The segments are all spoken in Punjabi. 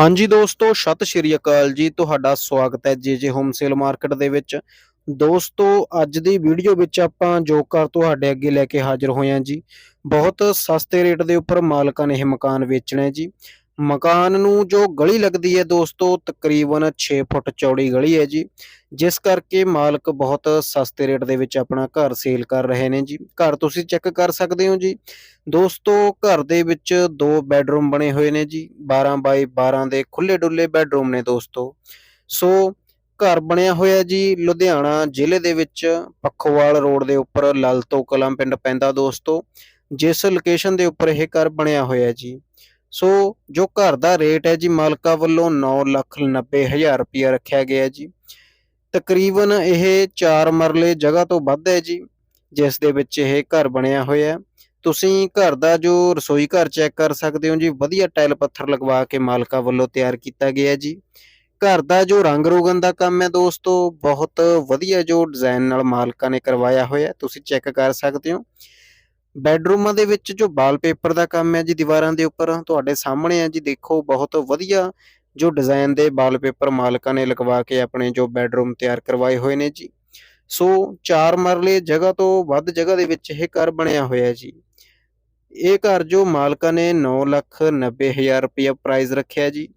ਹਾਂਜੀ ਦੋਸਤੋ, ਸਤਿ ਸ਼੍ਰੀ ਅਕਾਲ ਜੀ। ਤੁਹਾਡਾ ਸਵਾਗਤ ਹੈ ਜੇ ਜੇ ਹੋਮ ਸੇਲ ਮਾਰਕੀਟ ਦੇ ਵਿੱਚ। ਦੋਸਤੋ, ਅੱਜ ਦੀ ਵੀਡੀਓ ਵਿੱਚ ਆਪਾਂ ਜੋ ਕਰ ਤੁਹਾਡੇ ਅੱਗੇ ਲੈ ਕੇ ਹਾਜ਼ਰ ਹੋਏ ਹਾਂ ਜੀ, ਬਹੁਤ ਸਸਤੇ ਰੇਟ ਦੇ ਉੱਪਰ ਮਾਲਕਾਂ ਨੇ ਇਹ ਮਕਾਨ ਵੇਚਣਾ ਹੈ ਜੀ। ਮਕਾਨ ਨੂੰ ਜੋ ਗਲੀ ਲੱਗਦੀ ਹੈ ਦੋਸਤੋ, ਤਕਰੀਬਨ 6 ਫੁੱਟ ਚੌੜੀ ਗਲੀ ਹੈ ਜੀ। ਜਿਸ ਕਰਕੇ ਮਾਲਕ ਬਹੁਤ ਸਸਤੇ ਰੇਟ ਦੇ ਵਿੱਚ ਆਪਣਾ ਘਰ ਸੇਲ ਕਰ ਰਹੇ ਨੇ ਜੀ। ਘਰ ਤੁਸੀਂ ਚੈੱਕ ਕਰ ਸਕਦੇ ਹੋ ਜੀ। ਦੋਸਤੋ, ਘਰ ਦੇ ਵਿੱਚ ਦੋ ਬੈੱਡਰੂਮ ਬਣੇ ਹੋਏ ਨੇ ਜੀ। 12 ਬਾਈ 12 ਦੇ ਖੁੱਲੇ ਡੁੱਲੇ ਬੈੱਡਰੂਮ ਨੇ ਦੋਸਤੋ। ਸੋ, ਘਰ ਬਣਿਆ ਹੋਇਆ ਜੀ ਲੁਧਿਆਣਾ ਜ਼ਿਲ੍ਹੇ ਦੇ ਵਿੱਚ, ਪੱਖੋਵਾਲ ਰੋਡ ਦੇ ਉੱਪਰ, ਲਲਤੋ ਕਲਾਂ ਪਿੰਡ ਪੈਂਦਾ ਦੋਸਤੋ। ਜਿਸ ਲੋਕੇਸ਼ਨ ਦੇ ਉੱਪਰ ਇਹ ਘਰ ਬਣਿਆ ਹੋਇਆ ਜੀ। ਸੋ ਜੋ ਘਰ ਦਾ ਰੇਟ ਹੈ ਜੀ, ਮਾਲਕਾ ਵੱਲੋਂ 9 ਲੱਖ 90 ਹਜ਼ਾਰ ਰੁਪਇਆ ਰੱਖਿਆ ਗਿਆ ਜੀ। ਤਕਰੀਬਨ ਇਹ 4 ਮਰਲੇ ਜਗ੍ਹਾ ਤੋਂ ਵੱਧ ਹੈ ਜੀ, ਜਿਸ ਦੇ ਵਿੱਚ ਇਹ ਘਰ ਬਣਿਆ ਹੋਇਆ ਤੁਸੀਂ ਘਰ ਦਾ ਜੋ ਰਸੋਈ ਘਰ ਚੈੱਕ ਕਰ ਸਕਦੇ ਹੋ ਜੀ, ਵਧੀਆ ਟਾਇਲ ਪੱਥਰ ਲਗਵਾ ਕੇ ਮਾਲਕਾ ਵੱਲੋਂ ਤਿਆਰ ਕੀਤਾ ਗਿਆ ਜੀ। ਘਰ ਦਾ ਜੋ ਰੰਗ ਰੋਗਨ ਦਾ ਕੰਮ ਹੈ ਦੋਸਤੋ, ਬਹੁਤ ਵਧੀਆ ਜੋ ਡਿਜ਼ਾਈਨ ਨਾਲ ਮਾਲਕਾਂ ਨੇ ਕਰਵਾਇਆ ਹੋਇਆ ਤੁਸੀਂ ਚੈੱਕ ਕਰ ਸਕਦੇ ਹੋ। ਬੈੱਡਰੂਮਾਂ ਦੇ ਵਿੱਚ ਜੋ ਵਾਲਪੇਪਰ ਦਾ ਕੰਮ ਹੈ ਜੀ, ਦੀਵਾਰਾਂ ਦੇ ਉੱਪਰ, ਤੁਹਾਡੇ ਸਾਹਮਣੇ ਹੈ ਜੀ, ਦੇਖੋ ਬਹੁਤ ਵਧੀਆ ਜੋ ਡਿਜ਼ਾਈਨ ਦੇ ਵਾਲਪੇਪਰ ਮਾਲਕਾਂ ਨੇ ਲਗਵਾ ਕੇ ਆਪਣੇ ਜੋ ਬੈੱਡਰੂਮ ਤਿਆਰ ਕਰਵਾਏ ਹੋਏ ਨੇ ਜੀ। ਸੋ 4 ਮਰਲੇ ਜਗ੍ਹਾ ਤੋਂ ਵੱਧ ਜਗ੍ਹਾ ਦੇ ਵਿੱਚ ਇਹ ਘਰ ਬਣਿਆ ਹੋਇਆ ਜੀ। ਇਹ ਘਰ ਜੋ ਮਾਲਕਾਂ ਨੇ 9 ਲੱਖ 90 ਹਜ਼ਾਰ ਰੁਪਇਆ ਪ੍ਰਾਈਸ ਰੱਖਿਆ ਜੀ।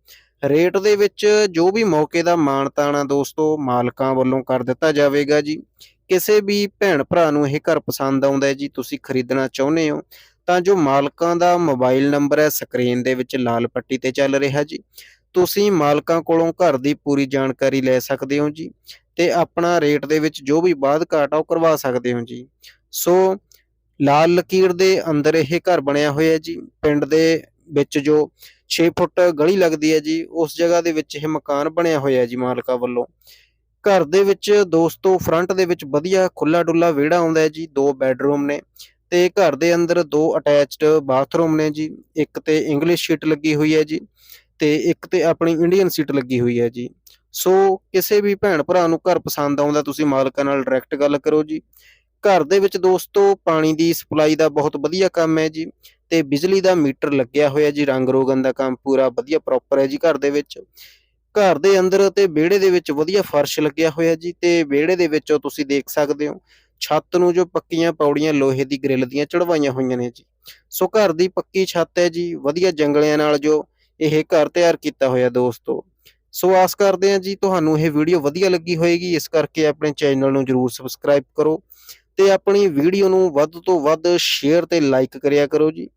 ਰੇਟ ਦੇ ਵਿੱਚ ਜੋ ਵੀ ਮੌਕੇ ਦਾ ਮਾਣ ਤਾਣਾ ਦੋਸਤੋ, ਮਾਲਕਾਂ ਵੱਲੋਂ ਕਰ ਦਿੱਤਾ ਜਾਵੇਗਾ ਜੀ। ਕਿਸੇ ਵੀ ਭੈਣ ਭਰਾ ਨੂੰ ਇਹ ਘਰ ਪਸੰਦ ਆਉਂਦਾ ਹੈ ਜੀ, ਤੁਸੀਂ ਖਰੀਦਣਾ ਚਾਹੁੰਦੇ ਹੋ, ਤਾਂ ਜੋ ਮਾਲਕਾਂ ਦਾ ਮੋਬਾਈਲ ਨੰਬਰ ਹੈ, ਸਕਰੀਨ ਦੇ ਵਿੱਚ ਲਾਲ ਪੱਟੀ ਤੇ ਚੱਲ ਰਿਹਾ ਜੀ। ਤੁਸੀਂ ਮਾਲਕਾਂ ਕੋਲੋਂ ਘਰ ਦੀ ਪੂਰੀ ਜਾਣਕਾਰੀ ਲੈ ਸਕਦੇ ਹੋ ਜੀ ਤੇ ਆਪਣਾ ਰੇਟ ਦੇ ਵਿੱਚ ਜੋ ਵੀ ਬਾਅਦ ਘਾਟ ਆ, ਉਹ ਕਰਵਾ ਸਕਦੇ ਹੋ ਜੀ। ਸੋ, ਲਾਲ ਲਕੀਰ ਦੇ ਅੰਦਰ ਇਹ ਘਰ ਬਣਿਆ ਹੋਇਆ ਜੀ। ਪਿੰਡ ਦੇ ਵਿੱਚ ਜੋ 6 ਫੁੱਟ ਗਲੀ ਲੱਗਦੀ ਹੈ ਜੀ, ਉਸ ਜਗ੍ਹਾ ਦੇ ਵਿੱਚ ਇਹ ਮਕਾਨ ਬਣਿਆ ਹੋਇਆ ਜੀ ਮਾਲਕਾ ਵੱਲੋਂ। ਘਰ ਦੇ ਵਿੱਚ ਦੋਸਤੋ ਫਰੰਟ ਦੇ ਵਿੱਚ ਵਧੀਆ ਖੁੱਲਾ ਡੁੱਲਾ ਵਿਹੜਾ ਆਉਂਦਾ ਹੈ ਜੀ, ਦੋ ਬੈੱਡਰੂਮ ਨੇ ਤੇ ਘਰ ਦੇ ਅੰਦਰ ਦੋ ਅਟੈਚਡ ਬਾਥਰੂਮ ਨੇ ਜੀ, ਇੱਕ ਤੇ ਇੰਗਲਿਸ਼ ਸ਼ੀਟ ਲੱਗੀ ਹੋਈ ਹੈ ਜੀ ਤੇ ਇੱਕ ਤੇ ਆਪਣੀ ਇੰਡੀਅਨ ਸੀਟ ਲੱਗੀ ਹੋਈ ਹੈ ਜੀ। ਸੋ ਕਿਸੇ ਵੀ ਭੈਣ ਭਰਾ ਨੂੰ ਘਰ ਪਸੰਦ ਆਉਂਦਾ, ਤੁਸੀਂ ਮਾਲਕਾਂ ਨਾਲ ਡਾਇਰੈਕਟ ਗੱਲ ਕਰੋ ਜੀ। ਘਰ ਦੇ ਵਿੱਚ ਦੋਸਤੋ, ਪਾਣੀ ਦੀ ਸਪਲਾਈ ਦਾ ਬਹੁਤ ਵਧੀਆ ਕੰਮ ਹੈ ਜੀ ਤੇ ਬਿਜਲੀ ਦਾ ਮੀਟਰ ਲੱਗਿਆ ਹੋਇਆ ਜੀ, ਰੰਗ ਰੋਗਨ ਦਾ ਕੰਮ ਪੂਰਾ ਵਧੀਆ ਪ੍ਰੋਪਰ ਹੈ ਜੀ ਘਰ ਦੇ ਵਿੱਚ। ਘਰ ਦੇ ਅੰਦਰ ਤੇ ਵਿਹੜੇ ਦੇ ਵਿੱਚ ਵਧੀਆ ਫਰਸ਼ ਲੱਗਿਆ ਹੋਇਆ ਜੀ ਤੇ ਵਿਹੜੇ ਦੇ ਵਿੱਚੋਂ ਤੁਸੀਂ ਦੇਖ ਸਕਦੇ ਹੋ ਛੱਤ ਨੂੰ ਜੋ ਪੱਕੀਆਂ ਪੌੜੀਆਂ ਲੋਹੇ ਦੀ ਗ੍ਰਿਲ ਦੀਆਂ ਚੜਵਾਈਆਂ ਹੋਈਆਂ ਨੇ ਜੀ। ਸੋ ਘਰ ਦੀ ਪੱਕੀ ਛੱਤ ਹੈ ਜੀ, ਵਧੀਆ ਜੰਗਲਿਆਂ ਨਾਲ ਜੋ ਇਹ ਘਰ ਤਿਆਰ ਕੀਤਾ ਹੋਇਆ ਦੋਸਤੋ। ਸੋ ਆਸ ਕਰਦੇ ਹਾਂ ਜੀ ਤੁਹਾਨੂੰ ਇਹ ਵੀਡੀਓ ਵਧੀਆ ਲੱਗੀ ਹੋਏਗੀ, ਇਸ ਕਰਕੇ ਆਪਣੇ ਚੈਨਲ ਨੂੰ ਜਰੂਰ ਸਬਸਕ੍ਰਾਈਬ ਕਰੋ ਤੇ ਆਪਣੀ ਵੀਡੀਓ ਨੂੰ ਵੱਧ ਤੋਂ ਵੱਧ ਸ਼ੇਅਰ ਤੇ ਲਾਈਕ ਕਰਿਆ ਕਰੋ ਜੀ,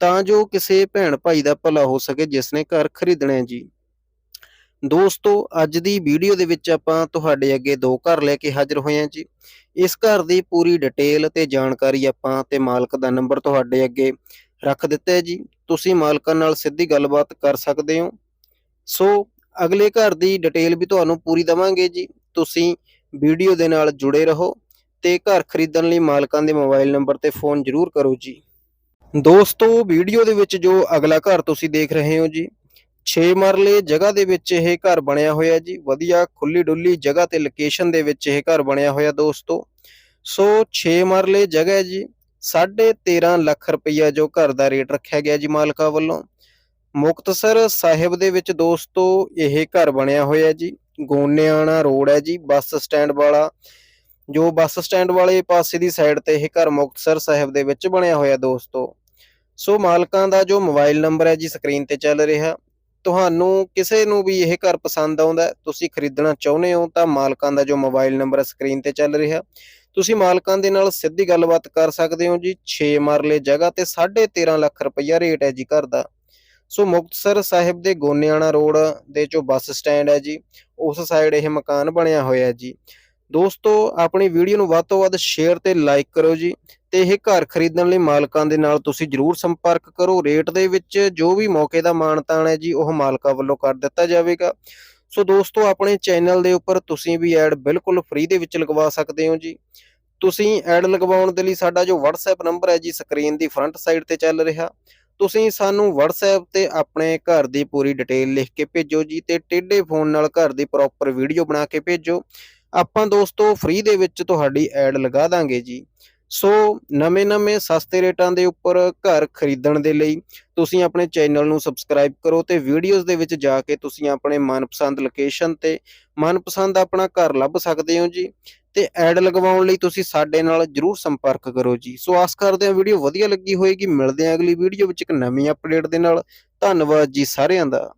ਤਾਂ ਜੋ ਕਿਸੇ ਭੈਣ ਭਾਈ ਦਾ ਭਲਾ ਹੋ ਸਕੇ ਜਿਸ ਨੇ ਘਰ ਖਰੀਦਣਾ ਹੈ ਜੀ। ਦੋਸਤੋ, ਅੱਜ ਦੀ ਵੀਡੀਓ ਦੇ ਵਿੱਚ ਆਪਾਂ ਤੁਹਾਡੇ ਅੱਗੇ ਦੋ ਘਰ ਲੈ ਕੇ ਹਾਜ਼ਰ ਹੋਏ ਹਾਂ ਜੀ। ਇਸ ਘਰ ਦੀ ਪੂਰੀ ਡਿਟੇਲ ਤੇ ਜਾਣਕਾਰੀ ਆਪਾਂ ਤੇ ਮਾਲਕ ਦਾ ਨੰਬਰ ਤੁਹਾਡੇ ਅੱਗੇ ਰੱਖ ਦਿੱਤਾ ਹੈ ਜੀ। ਤੁਸੀਂ ਮਾਲਕਾਂ ਨਾਲ ਸਿੱਧੀ ਗੱਲਬਾਤ ਕਰ ਸਕਦੇ ਹੋ। ਸੋ, ਅਗਲੇ ਘਰ ਦੀ ਡਿਟੇਲ ਵੀ ਤੁਹਾਨੂੰ ਪੂਰੀ ਦਵਾਂਗੇ ਜੀ। ਤੁਸੀਂ ਵੀਡੀਓ ਦੇ ਨਾਲ ਜੁੜੇ ਰਹੋ ਤੇ ਘਰ ਖਰੀਦਣ ਲਈ ਮਾਲਕਾਂ ਦੇ ਮੋਬਾਈਲ ਨੰਬਰ ਤੇ ਫੋਨ ਜ਼ਰੂਰ ਕਰੋ ਜੀ। ਦੋਸਤੋ, ਵੀਡੀਓ ਦੇ ਵਿੱਚ ਜੋ ਅਗਲਾ ਘਰ ਤੁਸੀਂ ਦੇਖ ਰਹੇ ਹੋ ਜੀ 6 ਮਰਲੇ ਜਗ੍ਹਾ ਦੇ ਵਿੱਚ ਇਹ ਘਰ ਬਣਿਆ ਹੋਇਆ ਜੀ। ਵਧੀਆ ਖੁੱਲੀ ਡੁੱਲੀ ਜਗ੍ਹਾ ਤੇ ਲੋਕੇਸ਼ਨ ਦੇ ਵਿੱਚ ਇਹ ਘਰ ਬਣਿਆ ਹੋਇਆ ਦੋਸਤੋ। ਸੋ 6 ਮਰਲੇ ਜਗ੍ਹਾ ਹੈ ਜੀ। 13.5 ਲੱਖ ਰੁਪਈਆ ਜੋ ਘਰ ਦਾ ਰੇਟ ਰੱਖਿਆ ਗਿਆ ਜੀ ਮਾਲਕਾਂ ਵੱਲੋਂ। ਮੁਕਤਸਰ ਸਾਹਿਬ ਦੇ ਵਿੱਚ ਦੋਸਤੋ ਇਹ ਘਰ ਬਣਿਆ ਹੋਇਆ ਜੀ। ਗੋਨਿਆਣਾ ਰੋਡ ਹੈ ਜੀ, ਬੱਸ ਸਟੈਂਡ ਵਾਲਾ। ਜੋ ਬੱਸ ਸਟੈਂਡ ਵਾਲੇ ਪਾਸੇ ਦੀ ਸਾਈਡ ਤੇ ਇਹ ਘਰ ਮੁਕਤਸਰ ਸਾਹਿਬ ਦੇ ਵਿੱਚ ਬਣਿਆ ਹੋਇਆ ਦੋਸਤੋ। ਸੋ ਮਾਲਕਾਂ ਦਾ ਜੋ ਮੋਬਾਈਲ ਨੰਬਰ ਹੈ ਜੀ ਸਕਰੀਨ ਤੇ ਚੱਲ ਰਿਹਾ। ਤੁਹਾਨੂੰ ਕਿਸੇ ਨੂੰ ਵੀ ਇਹ ਘਰ ਪਸੰਦ ਆਉਂਦਾ, ਤੁਸੀਂ ਖਰੀਦਣਾ ਚਾਹੁੰਦੇ ਹੋ, ਤਾਂ ਮਾਲਕਾਂ ਦਾ ਜੋ ਮੋਬਾਈਲ ਨੰਬਰ ਸਕਰੀਨ ਤੇ ਚੱਲ ਰਿਹਾ। ਤੁਸੀਂ ਮਾਲਕਾਂ ਦੇ ਨਾਲ ਸਿੱਧੀ ਗੱਲਬਾਤ ਕਰ ਸਕਦੇ ਹੋ ਜੀ 6 ਮਰਲੇ ਜਗ੍ਹਾ ਤੇ 13.5 ਲੱਖ ਰੁਪਈਆ ਰੇਟ ਹੈ ਜੀ ਘਰ ਦਾ। ਸੋ ਮੁਕਤਸਰ ਸਾਹਿਬ ਦੇ ਗੋਨਿਆਣਾ ਰੋਡ ਦੇ ਜੋ ਬੱਸ ਸਟੈਂਡ ਹੈ ਜੀ, ਉਸ ਸਾਈਡ ਇਹ ਮਕਾਨ ਬਣਿਆ ਹੋਇਆ ਜੀ। ਦੋਸਤੋ, ਆਪਣੀ ਵੀਡੀਓ ਨੂੰ ਵੱਧ ਤੋਂ ਵੱਧ ਸ਼ੇਅਰ ਤੇ ਲਾਈਕ ਕਰੋ ਜੀ ਤੇ ਇਹ ਘਰ ਖਰੀਦਣ ਲਈ ਮਾਲਕਾਂ ਦੇ ਨਾਲ ਤੁਸੀਂ ਜਰੂਰ ਸੰਪਰਕ ਕਰੋ। ਰੇਟ ਦੇ ਵਿੱਚ ਜੋ ਵੀ ਮੌਕੇ ਦਾ ਮਾਨਤਾਨ ਹੈ ਜੀ, ਉਹ ਮਾਲਕਾਂ ਵੱਲੋਂ ਕਰ ਦਿੱਤਾ ਜਾਵੇਗਾ। ਸੋ ਦੋਸਤੋ, ਆਪਣੇ ਚੈਨਲ ਦੇ ਉੱਪਰ ਤੁਸੀਂ ਵੀ ਐਡ ਬਿਲਕੁਲ ਫ੍ਰੀ ਦੇ ਵਿੱਚ ਲਗਵਾ ਸਕਦੇ ਹੋ ਜੀ। ਤੁਸੀਂ ਐਡ ਲਗਵਾਉਣ ਦੇ ਲਈ ਸਾਡਾ ਜੋ WhatsApp ਨੰਬਰ ਹੈ ਜੀ, ਸਕਰੀਨ ਦੀ ਫਰੰਟ ਸਾਈਡ ਤੇ ਚੱਲ ਰਿਹਾ। ਤੁਸੀਂ ਸਾਨੂੰ WhatsApp ਤੇ ਆਪਣੇ ਘਰ ਦੀ ਪੂਰੀ ਡਿਟੇਲ ਲਿਖ ਕੇ ਭੇਜੋ ਜੀ ਤੇ ਟੇਢੇ ਫੋਨ ਨਾਲ ਘਰ ਦੀ ਪ੍ਰੋਪਰ ਵੀਡੀਓ ਬਣਾ ਕੇ ਭੇਜੋ। ਆਪਾਂ ਦੋਸਤੋ, ਫ੍ਰੀ ਦੇ ਵਿੱਚ ਤੁਹਾਡੀ ਐਡ ਲਗਾ ਦਾਂਗੇ ਜੀ। ਸੋ ਨਵੇਂ-ਨਵੇਂ ਸਸਤੇ ਰੇਟਾਂ ਦੇ ਉੱਪਰ ਘਰ ਖਰੀਦਣ ਦੇ ਲਈ ਤੁਸੀਂ ਆਪਣੇ ਚੈਨਲ ਨੂੰ ਸਬਸਕ੍ਰਾਈਬ ਕਰੋ ਤੇ ਵੀਡੀਓਜ਼ ਦੇ ਵਿੱਚ ਜਾ ਕੇ ਤੁਸੀਂ ਆਪਣੇ ਮਨਪਸੰਦ ਲੋਕੇਸ਼ਨ ਤੇ ਮਨਪਸੰਦ ਆਪਣਾ ਘਰ ਲੱਭ ਸਕਦੇ ਹੋ ਜੀ ਤੇ ਐਡ ਲਗਵਾਉਣ ਲਈ ਤੁਸੀਂ ਸਾਡੇ ਨਾਲ ਜਰੂਰ ਸੰਪਰਕ ਕਰੋ ਜੀ। ਸੋ ਆਸ ਕਰਦੇ ਹਾਂ ਵੀਡੀਓ ਵਧੀਆ ਲੱਗੀ ਹੋਏਗੀ। ਮਿਲਦੇ ਹਾਂ ਅਗਲੀ ਵੀਡੀਓ ਵਿੱਚ ਇੱਕ ਨਵੀਂ ਅਪਡੇਟ ਦੇ ਨਾਲ। ਧੰਨਵਾਦ ਜੀ ਸਾਰਿਆਂ ਦਾ।